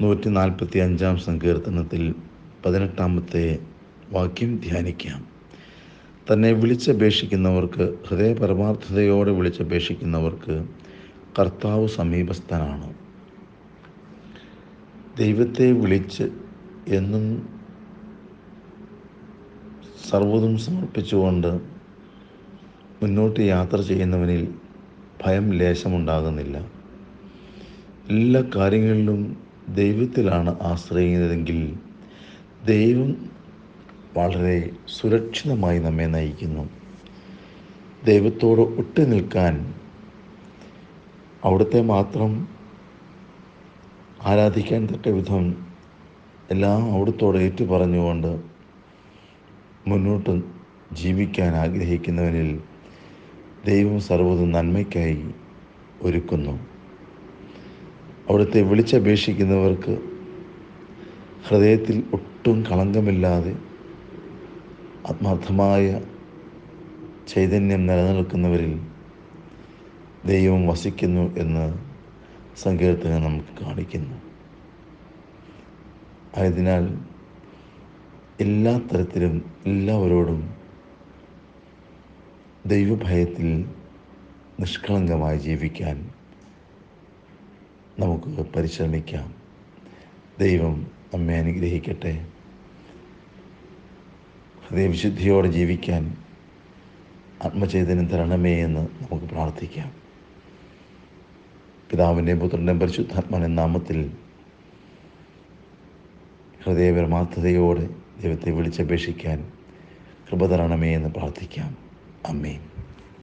നൂറ്റി നാൽപ്പത്തി അഞ്ചാം സങ്കീർത്തനത്തിൽ പതിനെട്ടാമത്തെ വാക്യം ധ്യാനിക്കാം. തന്നെ വിളിച്ചപേക്ഷിക്കുന്നവർക്ക് ഹൃദയ പരമാർത്ഥതയോടെ വിളിച്ചപേക്ഷിക്കുന്നവർക്ക് കർത്താവ് സമീപസ്ഥനാണ്. ദൈവത്തെ വിളിച്ച് എന്നും സർവതും സമർപ്പിച്ചുകൊണ്ട് മുന്നോട്ട് യാത്ര ചെയ്യുന്നവനിൽ ഭയം ലേശമുണ്ടാകുന്നില്ല. എല്ലാ കാര്യങ്ങളിലും ദൈവത്തിലാണ് ആശ്രയിക്കുന്നതെങ്കിൽ ദൈവം വളരെ സുരക്ഷിതമായി നമ്മെ നയിക്കുന്നു. ദൈവത്തോട് ഒട്ടി നിൽക്കാൻ അവിടുത്തെ മാത്രം ആരാധിക്കാൻ തക്ക വിധം എല്ലാം അവിടുത്തോട് ഏറ്റു പറഞ്ഞുകൊണ്ട് മുന്നോട്ട് ജീവിക്കാൻ ആഗ്രഹിക്കുന്നവനിൽ ദൈവം സർവതും നന്മയ്ക്കായി ഒരുക്കുന്നു. അവിടുത്തെ വിളിച്ചപേക്ഷിക്കുന്നവർക്ക് ഹൃദയത്തിൽ ഒട്ടും കളങ്കമില്ലാതെ ആത്മാർത്ഥമായ ചൈതന്യം നിലനിൽക്കുന്നവരിൽ ദൈവം വസിക്കുന്നു എന്ന് സങ്കീർത്തനം നമുക്ക് കാണിക്കുന്നു. ആയതിനാൽ എല്ലാ തരത്തിലും എല്ലാവരോടും ദൈവഭയത്തിൽ നിഷ്കളങ്കമായി ജീവിക്കാൻ നമുക്ക് പരിശ്രമിക്കാം. ദൈവം നമ്മെ അനുഗ്രഹിക്കട്ടെ. ഹൃദയവിശുദ്ധിയോടെ ജീവിക്കാൻ ആത്മചൈതന്യം തരണമേ എന്ന് നമുക്ക് പ്രാർത്ഥിക്കാം. പിതാവിന്റെയും പുത്രന്റെയും പരിശുദ്ധാത്മാവിന്റെ നാമത്തിൽ ഹൃദയപരമാർത്ഥതയോടെ ദൈവത്തെ വിളിച്ചപേക്ഷിക്കാൻ കൃപ തരണമേ എന്ന് പ്രാർത്ഥിക്കാം. അമ്മേൻ